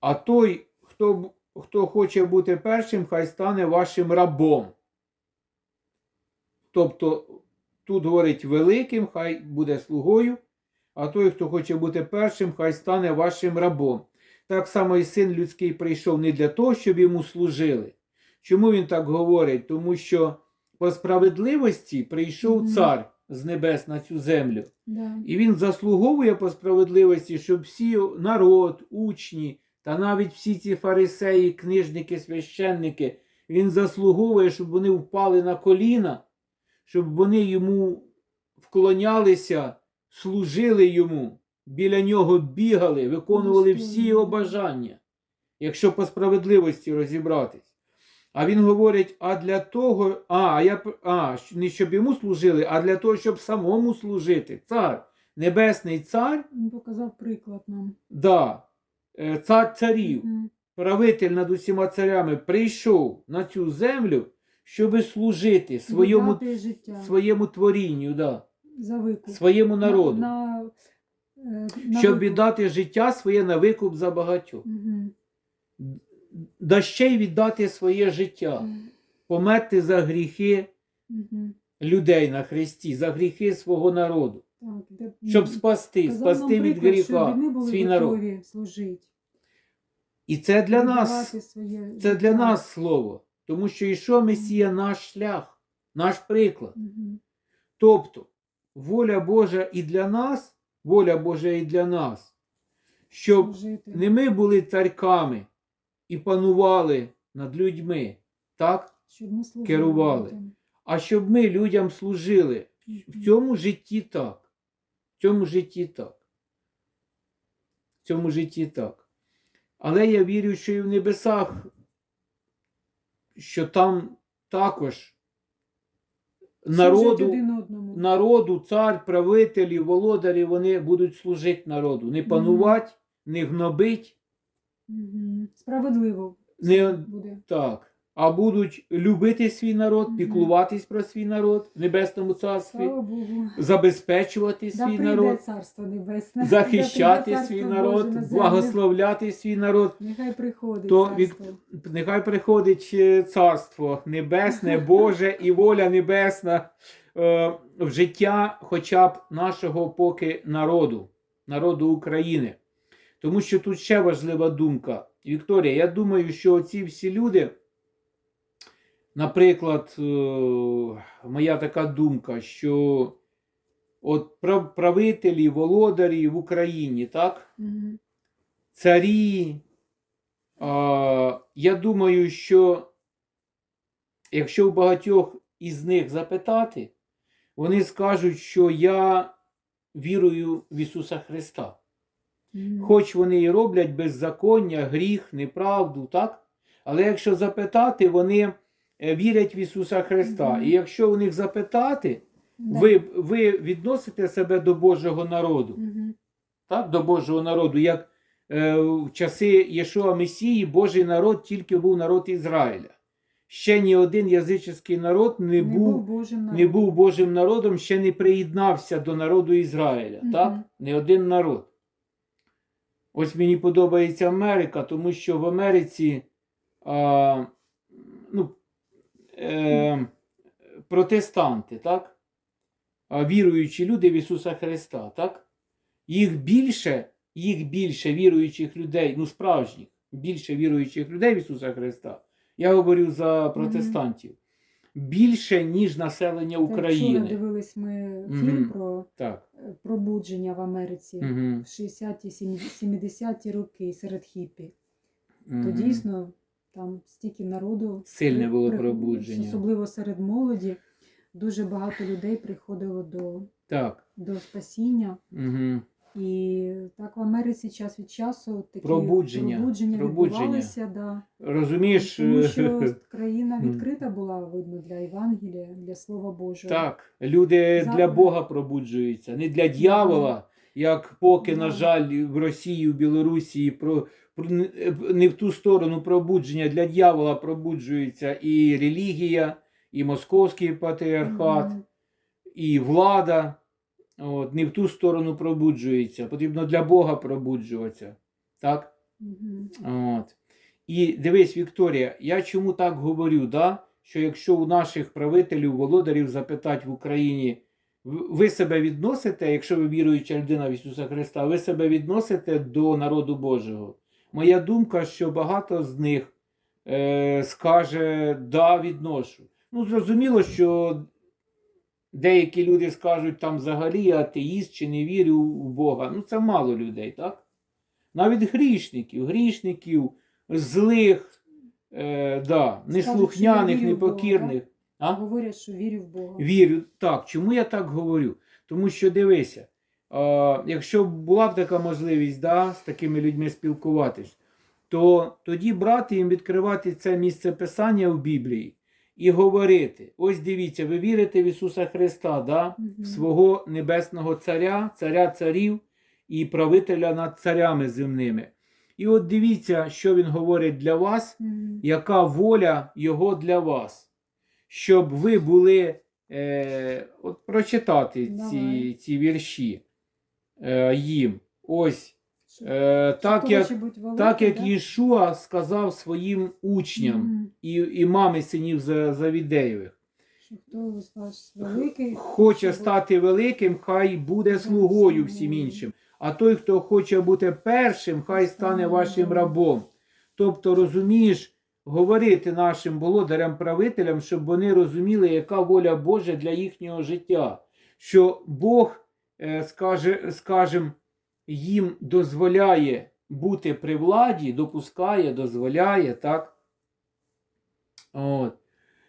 А той, хто, хто хоче бути першим, хай стане вашим рабом. Тобто, тут говорить великим, хай буде слугою, а той, хто хоче бути першим, хай стане вашим рабом. Так само і син людський прийшов не для того, щоб йому служили. Чому він так говорить? Тому що по справедливості прийшов цар з небес на цю землю. Да. І він заслуговує по справедливості, щоб всі народ, учні та навіть всі ці фарисеї, книжники, священники, він заслуговує, щоб вони впали на коліна, щоб вони йому вклонялися, служили йому, біля нього бігали, виконували всі його бажання, якщо по справедливості розібратись. А він говорить: а для того, а, я а, не щоб йому служили, а для того, щоб самому служити. Цар, небесний цар, Він показав приклад нам. да, цар царів, правитель над усіма царями, прийшов на цю землю, щоби служити своєму, Віддати життя своєму творінню, да, за викуп. своєму народу, На, на, е, на щоб викуп. віддати життя своє на викуп за багатьох. Мгм. Да ще й віддати своє життя, померти за гріхи Мгм. людей на Христі, за гріхи свого народу, Так, де- щоб спасти, казав спасти нам від приклад, гріха ми були свій народ. готові служити. І це для нас, віддавати своє це для життя. нас слово, тому що йшов Месія наш шлях, наш приклад. Мгм. Тобто, воля Божа і для нас, воля Божа і для нас, щоб Служити. не ми були царьками і панували над людьми, так? Щоб ми служили керували. людям. а щоб ми людям служили. В Мгм. цьому житті так. В цьому житті так. В цьому житті так. Але я вірю, що і в небесах, що там також народу, народу, цар, правителі, володарі, вони будуть служити народу. Не панувати, не гнобить, Справедливо не буде. так. А будуть любити свій народ, піклуватись про свій народ в небесному царстві. Слава Богу. забезпечувати Да свій прийде народ, царство небесне. захищати прийде свій Царство народ, Боже на землю. благословляти свій народ. Нехай приходить То від- царство. Нехай приходить е, царство небесне, Боже і воля небесна е, в життя хоча б нашого поки народу, народу України. Тому що тут ще важлива думка. Вікторія, я думаю, що ці всі люди, наприклад, е, моя така думка, що от правителі, володарі в Україні, так? Мгм. царі. А, я думаю, що якщо у багатьох із них запитати, вони скажуть, що я вірую в Ісуса Христа. Мгм. Хоч вони і роблять беззаконня, гріх, неправду, так? Але якщо запитати, вони вірять в Ісуса Христа. І якщо у них запитати, ви, ви відносите себе до Божого народу так, до Божого народу, як е, в часи Єшуа Месії, Божий народ тільки був народ Ізраїля. Ще ні один язичний народ не, Не був, був не був Божим народом, ще не приєднався до народу Ізраїля. Мгм. Так? Не один народ. Ось мені подобається Америка, тому що в Америці а, е, протестанти, так? Віруючі люди в Ісуса Христа, так? Їх більше, їх більше віруючих людей, ну справжніх, більше віруючих людей в Ісуса Христа. Я говорю за протестантів. Більше, ніж населення Та Вчора України. дивились ми фільм про Так. е, пробудження в Америці Угу. в 60-ті, 70-ті роки серед хіпі. То дійсно там стільки народу Сильне було пробудження. особливо серед молоді. Дуже багато людей приходило до, Так. до спасіння. Угу. І так в Америці час від часу такі Пробудження, пробудження, пробудження. відбувалися. Да. Розумієш? Тому е, що країна відкрита була, видно, для Євангелія, для Слова Божого. Так, люди За- для Бога пробуджуються, не для дьявола, як поки, на жаль, в Росії, в Білорусі про, про- не в ту сторону пробудження для дьявола пробуджується і релігія, і московський патріархат, і влада. От, не в ту сторону пробуджується. Потрібно для Бога пробуджуватися. Так? Мгм. От. І дивись, Вікторія, я чому так говорю, да? що якщо у наших правителів, володарів запитать в Україні, ви себе відносите, якщо ви віруюча людина в Ісуса Христа, ви себе відносите до народу Божого? Моя думка, що багато з них е, скаже да, відношу. Ну, зрозуміло, що деякі люди скажуть там взагалі атеїст чи не вірю в Бога. Ну, це мало людей, так? Навіть грішників, грішників, злих, е, да, неслухняних, непокірних. А? Говорять, що вірю в Бога. Вірю. Так, чому я так говорю? Тому що дивися, е, якщо була б така можливість да, з такими людьми спілкуватись, то тоді брати їм відкривати це місце писання в Біблії і говорити: ось дивіться, ви вірите в Ісуса Христа, да? В свого небесного царя, царя царів і правителя над царями земними. І от дивіться, що він говорить для вас, Мгм. яка воля його для вас, щоб ви були, е, от прочитати ці, Давай. ці вірші е, їм. Ось е, так, як, так як да? Єшуа сказав своїм учням і, і мами синів За- Завідеєвих. Хто з вас великий, Хоче щоб- стати великим, хай буде слугою всім іншим. А той, хто хоче бути першим, хай стане вашим рабом. Тобто, розумієш, говорити нашим володарям правителям, щоб вони розуміли, яка воля Божа для їхнього життя. Що Бог, е, скаже, скажем, їм дозволяє бути при владі, допускає, дозволяє, так? От.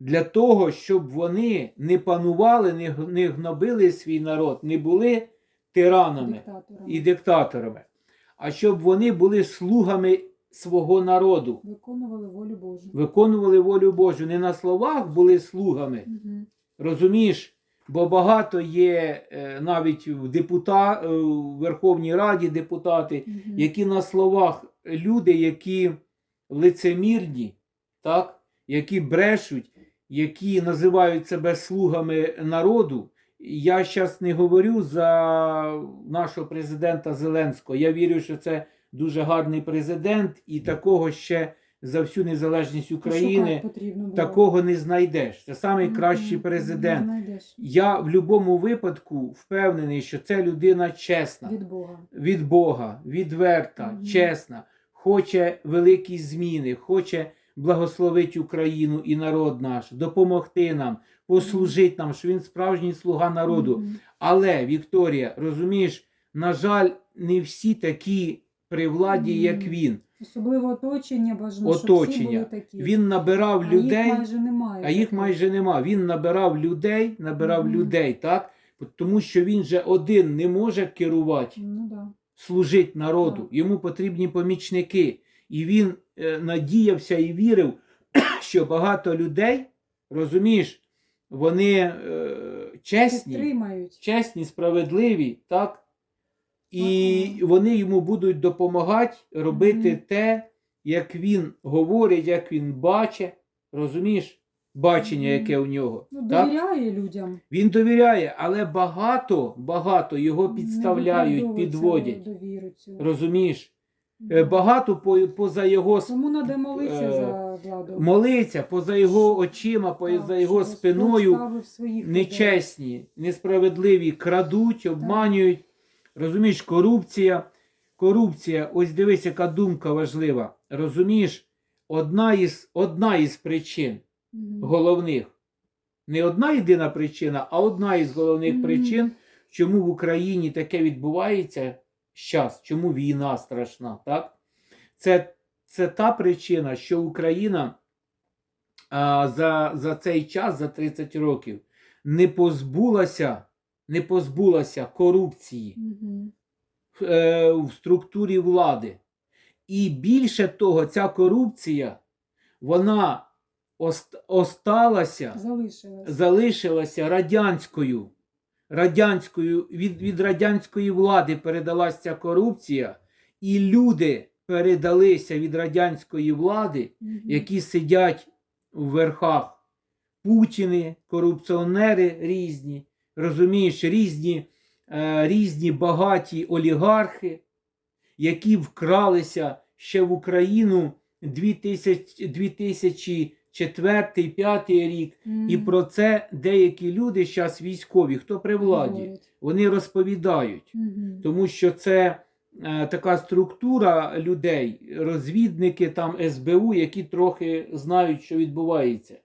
Для того, щоб вони не панували, не, не гнобили свій народ, не були тиранами диктатором. і диктаторами, а щоб вони були слугами свого народу, Виконували волю Божу. виконували волю Божу. Не на словах були слугами, Мгм. розумієш? Бо багато є е, навіть в, депута, е, в Верховній Раді депутати, Мгм. які на словах люди, які лицемірні, так? які брешуть, які називають себе слугами народу. Я зараз не говорю за нашого президента Зеленського. Я вірю, що це дуже гарний президент, і такого ще за всю незалежність України такого не знайдеш. Це найкращий президент. Не. Я в будь-якому випадку впевнений, що це людина чесна Від Бога. від Бога, відверта, Мгм. чесна, хоче великі зміни, хоче благословити Україну і народ наш, допомогти нам, послужити нам, що він справжній слуга народу. Мгм. Але, Вікторія, розумієш, на жаль, не всі такі при владі, як він. Особливо оточення бажано, щоб всі були такі. Він набирав а людей, їх майже немає. а їх майже нема. Він набирав людей, набирав Мгм. людей, так? Тому що він же один не може керувати Ну да. служить народу, Так. йому потрібні помічники. І він е, надіявся і вірив, що багато людей, розумієш, вони е, чесні, чесні, справедливі, так? І вони йому будуть допомагати робити Мгм. те, як він говорить, як він бачить, розумієш? Бачення, Мгм. яке у нього. Ну, так? довіряє людям. Він довіряє, але багато, багато його підставляють, підводять. Розумієш? Е, Мгм. Багато по- поза його Тому треба молитися е, за владу. молиться, поза його очима, поза Так, його спиною нечесні, несправедливі, крадуть, обманюють. Розумієш, корупція. Корупція, ось дивись, яка думка важлива. Розумієш, одна із, одна із причин Мгм. головних. Не одна єдина причина, а одна із головних Мгм. причин, чому в Україні таке відбувається зараз, чому війна страшна, так? Це, це та причина, що Україна а, за, за цей час, за 30 років, не позбулася, не позбулася корупції е, в структурі влади. І більше того, ця корупція, вона ост- осталася, Залишилось. залишилася радянською. Радянською від, від радянської влади передалася ця корупція, і люди передалися від радянської влади, Мгм. які сидять в верхах. Путіни, корупціонери різні, розумієш, різні, е, різні багаті олігархи, які вкралися ще в Україну 2000 2004-2005 рік. І про це деякі люди, зараз військові, хто при владі, вони розповідають. Мгм. Тому що це е, така структура людей, розвідники там СБУ, які трохи знають, що відбувається.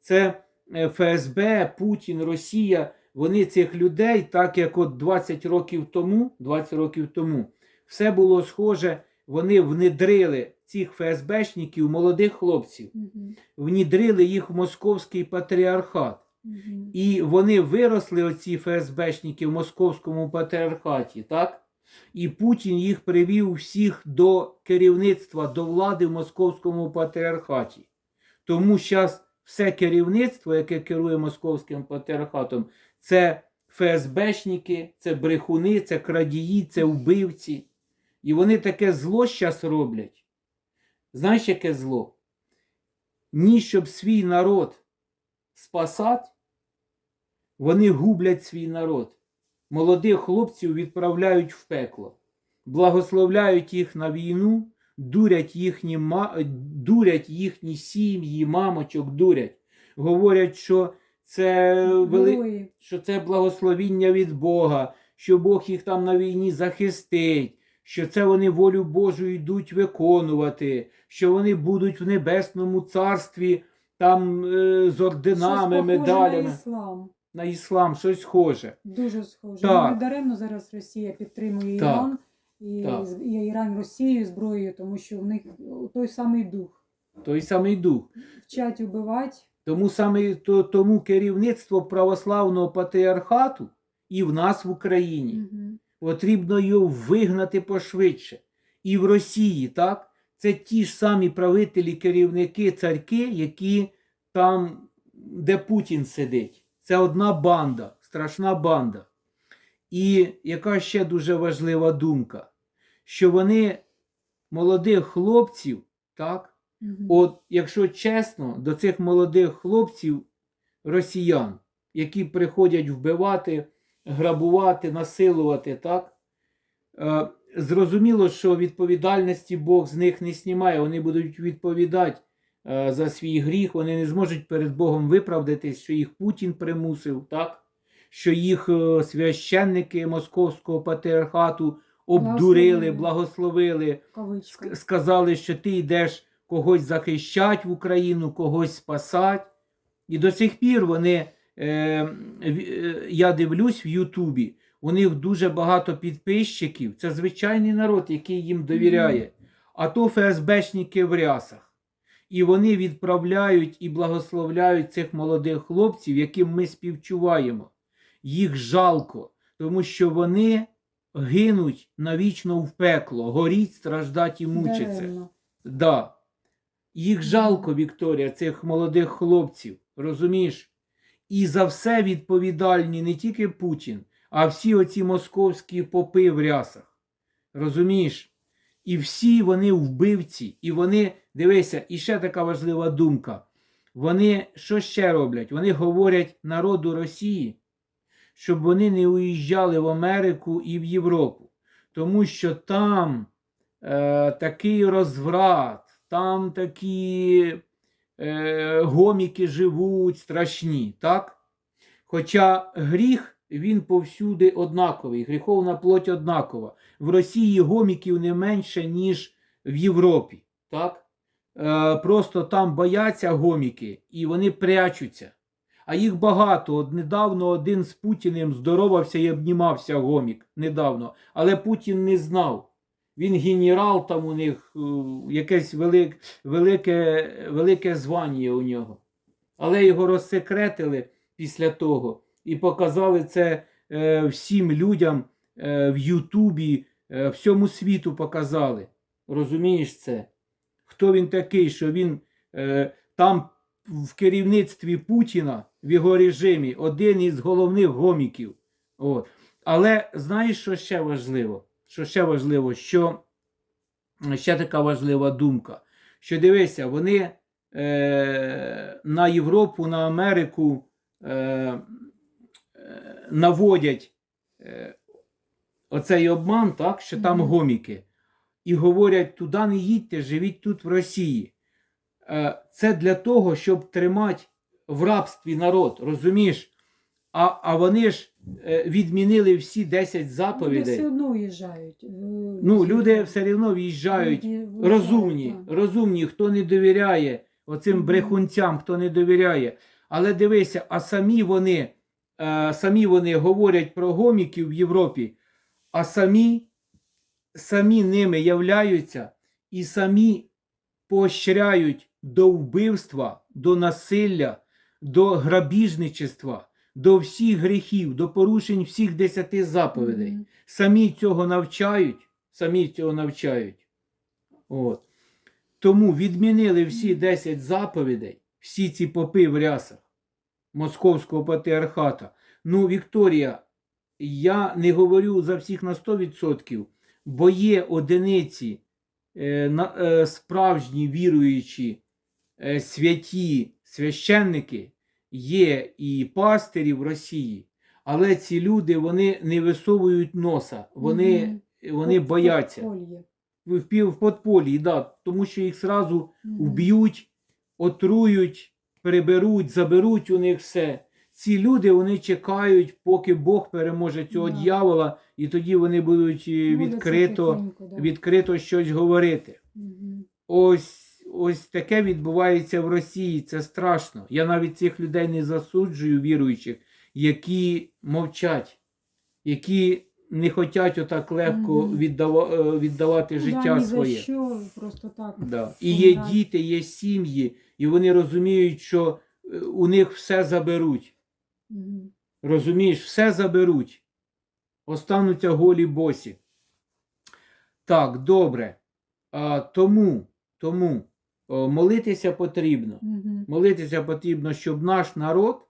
Це е, ФСБ, Путін, Росія. Вони цих людей, так як от 20 років тому, 20 років тому, все було схоже. Вони внедрили цих ФСБшників, молодих хлопців, Мгм. внідрили їх в московський патріархат. Мгм. І вони виросли, оці ФСБшники, в московському патріархаті, так? І Путін їх привів всіх до керівництва, до влади в московському патріархаті. Тому зараз все керівництво, яке керує московським патріархатом, це ФСБшники, це брехуни, це крадії, це вбивці. І вони таке зло зараз роблять. Знаєш, яке зло? Ні, щоб свій народ спасати, вони гублять свій народ. Молодих хлопців відправляють в пекло, благословляють їх на війну, дурять їхні, дурять їхні сім'ї, мамочок, дурять. Говорять, що це, вели... Що це благословіння від Бога, що Бог їх там на війні захистить, що це вони волю Божу йдуть виконувати, що вони будуть в небесному царстві там е, з орденами, медалями На іслам. на іслам, щось схоже. Дуже схоже. Так. Ну, даремно зараз Росія підтримує Так. Іран і, Так. і Іран Росію зброєю, тому що в них той самий дух. Той самий дух. Вчать убивати. Тому саме то, тому керівництво православного патріархату і в нас в Україні Мгм. потрібно його вигнати пошвидше. І в Росії, так? Це ті ж самі правителі, керівники, царки, які там, де Путін сидить. Це одна банда, страшна банда. І яка ще дуже важлива думка, що вони молодих хлопців, так? От, якщо чесно, до цих молодих хлопців, росіян, які приходять вбивати, грабувати, насилувати, так? Е, зрозуміло, що відповідальності Бог з них не знімає, вони будуть відповідати е, за свій гріх, вони не зможуть перед Богом виправдатись, що їх Путін примусив, так? що їх е, священники Московського патріархату обдурили, Благословили. благословили сказали, що ти йдеш когось захищати в Україну, когось спасати. І до сих пір вони, е, е, я дивлюсь в Ютубі, у них дуже багато підписчиків. Це звичайний народ, який їм довіряє. А то ФСБшники в рясах. І вони відправляють і благословляють цих молодих хлопців, яким ми співчуваємо. Їх жалко, тому що вони гинуть навічно в пекло, горіть, страждать і мучаться. Да. Їх жалко, Вікторія, цих молодих хлопців, розумієш? І за все відповідальні не тільки Путін, а всі оці московські попи в рясах. Розумієш? І всі вони вбивці, і вони, дивися, і ще така важлива думка. Вони що ще роблять? Вони говорять народу Росії, щоб вони не уїжджали в Америку і в Європу. Тому що там е, такий розврат, там такі е, гоміки живуть страшні, так? Хоча гріх він повсюди однаковий, гріховна плоть однакова. В Росії гоміків не менше, ніж в Європі. Так? Е, просто там бояться гоміки і вони прячуться. А їх багато. От недавно один з Путіним здоровався і обнімався гомік. Недавно. Але Путін не знав. Він генерал, там у них е, якесь велик, велике, велике звання у нього. Але його розсекретили після того і показали це е, всім людям е, в Ютубі, е, всьому світу показали. Розумієш це? Хто він такий, що він е, там в керівництві Путіна в його режимі один із головних гоміків. От. Але знаєш, що ще важливо? Що ще важливо, що ще така важлива думка. Що дивися, вони е, на Європу, на Америку е, е, наводять е, оцей обман, так, що там гоміки. і говорять: туди не їдьте, живіть тут в Росії. Е, Це для того, щоб тримати в рабстві народ, розумієш? А, а вони ж е, відмінили всі 10 Люди все одно уїжджають. Ну, люди все одно в'їжджають розумні, розумні, хто не довіряє оцим брехунцям, хто не довіряє. Але дивися, а самі вони, е, самі вони говорять про гоміків в Європі, а самі, самі ними являються і самі поощряють до вбивства, до насилля, до грабіжничества, до всіх гріхів, до порушень всіх десяти заповідей самі цього навчають, самі цього навчають. От. Тому відмінили всі 10 заповідей, всі ці попи в рясах Московського патріархата. Ну, Вікторія, я не говорю за всіх на 100%, бо є одиниці е, на, е, справжні віруючі е, святі священники, є і пастирі в Росії, але ці люди вони не висовують носа, вони, вони бояться в, пів- в подполі, да, тому що їх зразу Мгм. вб'ють, отрують, переберуть, заберуть у них все. Ці люди вони чекають, поки Бог переможе цього Да. дьявола, і тоді вони будуть е, відкрито, відкрито щось говорити. Мгм. Ось, ось таке відбувається в Росії. Це страшно. Я навіть цих людей не засуджую, віруючих, які мовчать, які не хочуть отак легко віддава, е, віддавати Ну, життя да, ні за своє. що, просто так. Да. І є діти, є сім'ї, і вони розуміють, що е, у них все заберуть. Мгм. Розумієш, все заберуть. Остануться голі босі. Так, добре. А, тому, тому молитися потрібно. Мгм. Молитися потрібно, щоб наш народ,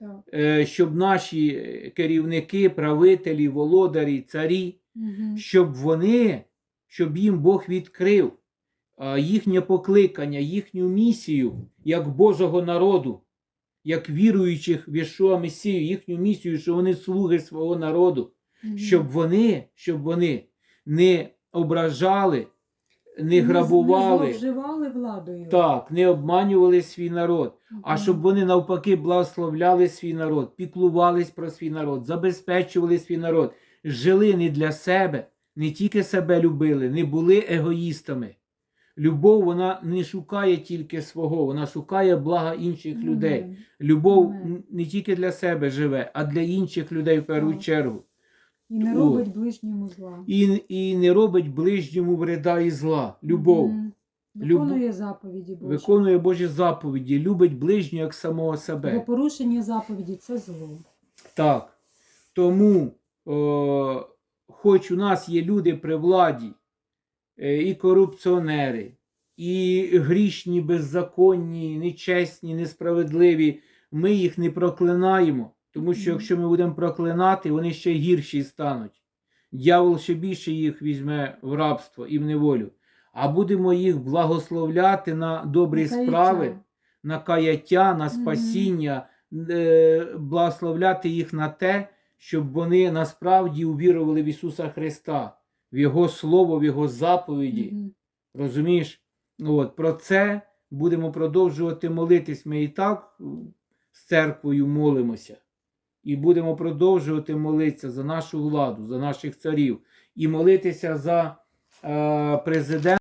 Так. е, щоб наші е, керівники, правителі, володарі, царі, Мгм. щоб вони, щоб їм Бог відкрив їхнє покликання, їхню місію як Божого народу, як віруючих в Ішуа Месію, їхню місію, що вони слуги свого народу, Мгм. щоб вони, щоб вони не ображали, не грабували, Не зловживали владою. так, не обманювали свій народ. А щоб вони навпаки благословляли свій народ, піклувались про свій народ, забезпечували свій народ, жили не для себе, не тільки себе любили, не були егоїстами. Любов вона не шукає тільки свого, вона шукає блага інших людей. Любов не тільки для себе живе, а для інших людей в першу чергу. І не робить ближньому зла. І, і не робить ближньому вреда і зла. Любов. Любов. Виконує заповіді Божі. Виконує Божі заповіді, любить ближнього як самого Бо себе. порушення заповіді це зло. Так. Тому, о, хоч у нас є люди при владі, е, і корупціонери, і грішні, беззаконні, нечесні, несправедливі, ми їх не проклинаємо, тому що якщо ми будемо проклинати, вони ще гірші стануть. Дьявол ще більше їх візьме в рабство і в неволю. А будемо їх благословляти на добрі Каяття. справи, на каяття, на спасіння, е, благословляти їх на те, щоб вони насправді увірували в Ісуса Христа, в Його Слово, в Його заповіді. Розумієш? От, про це будемо продовжувати молитись. Ми і так з церквою молимося. І будемо продовжувати молитися за нашу владу, за наших царів, і молитися за е, президента.